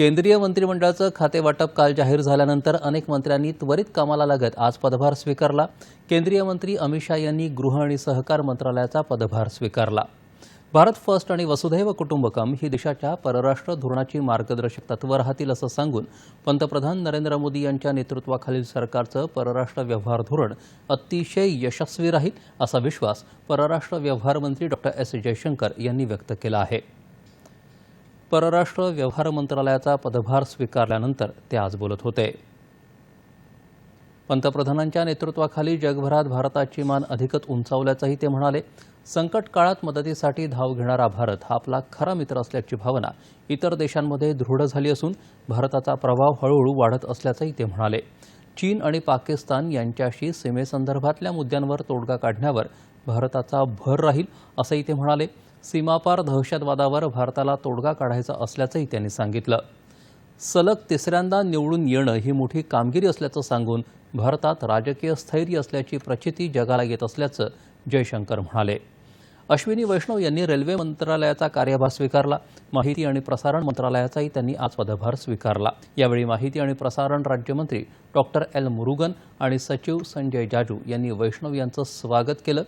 केंद्रीय मंत्रिमंडळाचं खातेवाटप काल जाहीर झाल्यानंतर अनेक मंत्र्यांनी त्वरित कामाला लागत आज पदभार स्वीकारला. केंद्रीय मंत्री अमित शाह यांनी गृह आणि सहकार मंत्रालयाचा पदभार स्वीकारला. भारत फर्स्ट आणि वसुधैव कुटुंबकम ही देशाच्या परराष्ट्र धोरणाची मार्गदर्शक तत्त्वं राहतील असं सांगून पंतप्रधान नरेंद्र मोदी यांच्या नेतृत्वाखालील सरकारचं परराष्ट्र व्यवहार धोरण अतिशय यशस्वी राहील असा विश्वास परराष्ट्र व्यवहार मंत्री डॉक्टर एस जयशंकर यांनी व्यक्त केला आहे. परराष्ट्र व्यवहार मंत्रालयाचा पदभार स्वीकारल्यानंतर ते आज बोलत होते. पंतप्रधानांच्या नेतृत्वाखाली जगभरात भारताची मान अधिकच उंचावल्याचंही ते म्हणाले. संकट काळात मदतीसाठी धाव घेणारा भारत हा आपला खरा मित्र असल्याची भावना इतर देशांमध्ये दृढ झाली असून भारताचा प्रभाव हळूहळू वाढत असल्याचंही ते म्हणाले. चीन आणि पाकिस्तान यांच्याशी सीमेसंदर्भातल्या मुद्द्यांवर तोडगा काढण्यावर भारताचा भर राहील असंही ते म्हणाले. सीमापार दहशतवादावर भारताला तोडगा काढायचा असल्याचंही त्यांनी सांगितलं. सलग तिसऱ्यांदा निवडून येणं ही मोठी कामगिरी असल्याचं सांगून भारतात राजकीय स्थैर्य असल्याची प्रचिती जगाला येत असल्याचं जयशंकर म्हणाले. अश्विनी वैष्णव यांनी रेल्वे मंत्रालयाचा कार्यभार स्वीकारला. माहिती आणि प्रसारण मंत्रालयाचाही त्यांनी आज पदभार स्वीकारला. यावेळी माहिती आणि प्रसारण राज्यमंत्री डॉक्टर एल मुरुगन आणि सचिव संजय जाजू यांनी वैष्णव यांचं स्वागत केलं.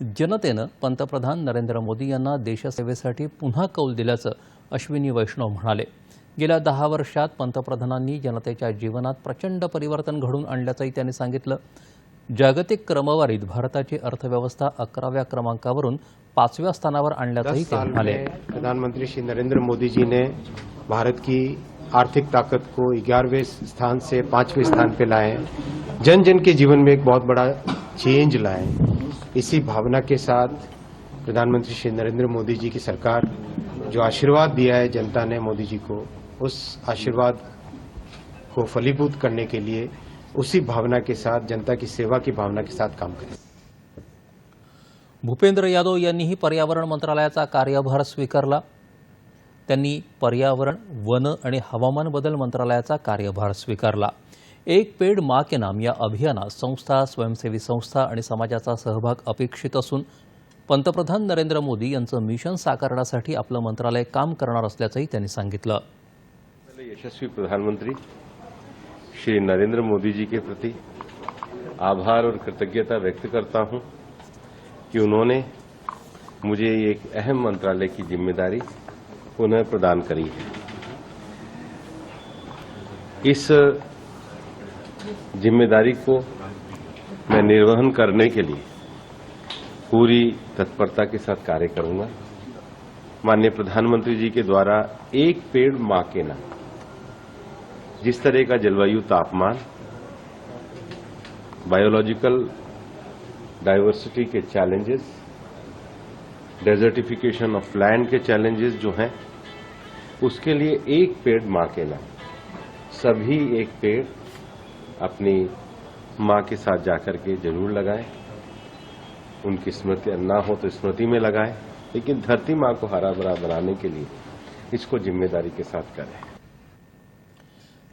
जनतेनं पंतप्रधान नरेंद्र मोदी यांना देशसेवेसाठी पुन्हा कौल दिल्याचं अश्विनी वैष्णव म्हणाले. गेल्या दहा वर्षात पंतप्रधानांनी जनतेच्या जीवनात प्रचंड परिवर्तन घडून आणल्याचंही त्यांनी सांगितलं. जागतिक क्रमवारीत भारताची अर्थव्यवस्था अकराव्या क्रमांकावरून पाचव्या स्थानावर आणल्याचंही ते म्हणाले. प्रधानमंत्री श्री नरेंद्र मोदी जी ने भारत की आर्थिक ताकत को ग्यारहवें स्थान से पांचवें स्थान पे लाए जन जन के जीवन में एक बहुत बड़ा चेंज लाए इसी भावना के साथ प्रधानमंत्री श्री नरेंद्र मोदी जी की सरकार जो आशीर्वाद दिया है जनता ने मोदी जी को उस आशीर्वाद को फलीभूत करने के लिए उसी भावना के साथ जनता की सेवा की भावना के साथ काम करें। भूपेंद्र यादव यांनीही पर्यावरण मंत्रालयाचा कार्यभार स्वीकारला. त्यांनी पर्यावरण वन आणि हवामान बदल मंत्रालयाचा कार्यभार स्वीकारला. एक पेड मा के नाम या अभियानात संस्था स्वयंसेवी संस्था आणि समाजाचा सहभाग अपेक्षित असून पंतप्रधान नरेंद्र मोदी यांचं मिशन साकारण्यासाठी आपलं मंत्रालय काम करणार असल्याचंही त्यांनी सांगितलं. यशस्वी प्रधानमंत्री श्री नरेंद्र मोदी जी के प्रति आभार और कृतज्ञता व्यक्त करता हूं कि उन्होंने मुझे एक अहम मंत्रालय की जिम्मेदारी पुनः प्रदान करी है। इस ज़िम्मेदारी को मैं निर्वहन करने के लिए पूरी तत्परता के साथ कार्य करूँगा। माननीय प्रधानमंत्री जी के द्वारा एक पेड़ माँ के नाम, जिस तरह का जलवायु तापमान बायोलॉजिकल डाइवर्सिटी के चैलेंजेस डेजर्टिफिकेशन ऑफ़ लैंड के चैलेंजेस जो हैं, उसके लिए एक पेड़ माँ के नाम, सभी एक पेड़ अपनी मां के साथ जाकर के जरूर लगाएं। उनकी स्मृति ना हो तो स्मृति में लगाएं लेकिन धरती मां को हरा भरा बनाने के लिए इसको जिम्मेदारी के साथ करें।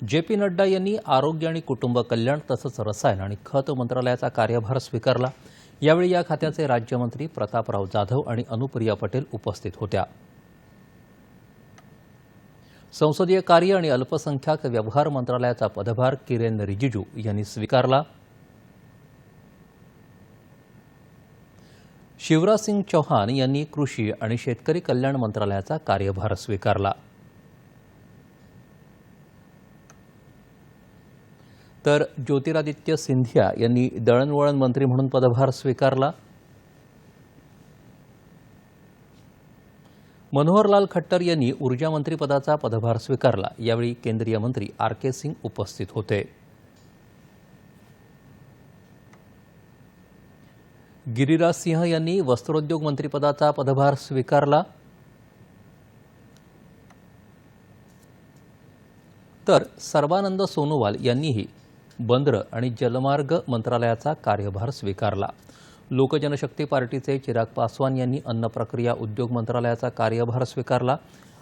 जे पी नड्डा यांनी आरोग्य आणि कुटुंब कल्याण तसंच रसायन आणि खत मंत्रालयाचा कार्यभार स्वीकारला. यावेळी या खात्याचे राज्यमंत्री प्रतापराव जाधव आणि अनुप्रिया पटेल उपस्थित होत्या. संसदीय कार्य आणि अल्पसंख्याक व्यवहार मंत्रालयाचा पदभार किरेन रिजिजू यांनी स्वीकारला. शिवराज सिंग चौहान यांनी कृषी आणि शेतकरी कल्याण मंत्रालयाचा कार्यभार स्वीकारला. तर ज्योतिरादित्य सिंधिया यांनी दळणवळण मंत्री म्हणून पदभार स्वीकारला. मनोहरलाल खट्टर यांनी ऊर्जा मंत्रीपदाचा पदभार स्वीकारला. यावेळी केंद्रीय मंत्री आर के सिंग उपस्थित होते. गिरिराज सिंह यांनी वस्त्रोद्योग मंत्रीपदाचा पदभार स्वीकारला. तर सर्वानंद सोनोवाल यांनीही बंदरं आणि जलमार्ग मंत्रालयाचा कार्यभार स्वीकारला. लोकजनशक्ती पार्टीचे चिराग पासवान यांनी अन्न प्रक्रिया उद्योग मंत्रालयाचा कार्यभार स्वीकारला.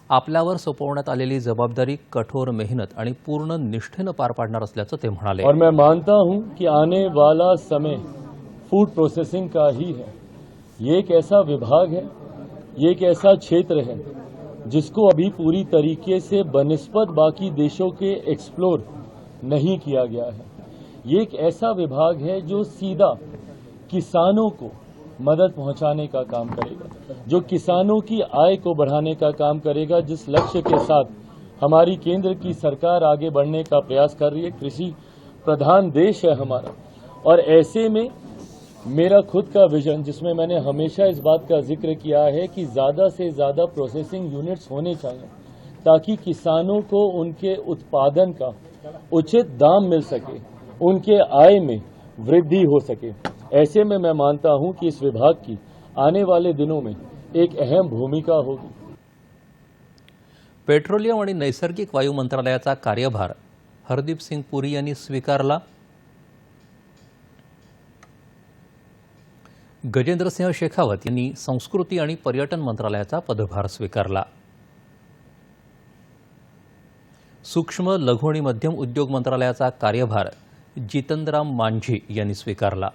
आपल्यावर सोपवण्यात आलेली जबाबदारी कठोर मेहनत आणि पूर्ण निष्ठेनं पार पाडणार असल्याचं ते म्हणाले. और मैं मानता हूं कि आने वाला समय फूड प्रोसेसिंग का ही है। ये एक ऐसा विभाग है ये एक ऐसा क्षेत्र है जिसको अभी पूरी तरीके से बनस्पत बाकी देशों के एक्सप्लोर नहीं किया गया है। ये एक ऐसा विभाग है जो सीधा किसानों को मदद पहुँचाने का काम करेगा, जो किसानों की आय को बढ़ाने का काम करेगा, जिस लक्ष्य के साथ हमारी केंद्र की सरकार आगे बढ़ने का प्रयास कर रही है, कृषि प्रधान देश है हमारा। और ऐसे में मेरा खुद का विजन जिसमें मैंने हमेशा इस बात का ज़िक्र किया है कि ज़्यादा से ज़्यादा प्रोसेसिंग यूनिट्स होने चाहिए, ताकि किसानों को उनके उत्पादन का उचित दाम मिल सके, उनके आय में वृद्धि हो सके। ऐसे में मैं मानता हूं कि इस विभाग की आने वाले दिनों में एक अहम भूमिका होगी। पेट्रोलियम आणि नैसर्गिक वायू मंत्रालयाचा कार्यभार हरदीप सिंग पुरी यांनी स्वीकारला. गजेंद्रसिंह शेखावत यांनी संस्कृती आणि पर्यटन मंत्रालयाचा पदभार स्वीकारला. सूक्ष्म लघु आणि मध्यम उद्योग मंत्रालयाचा कार्यभार जितनराम मांझी यांनी स्वीकारला.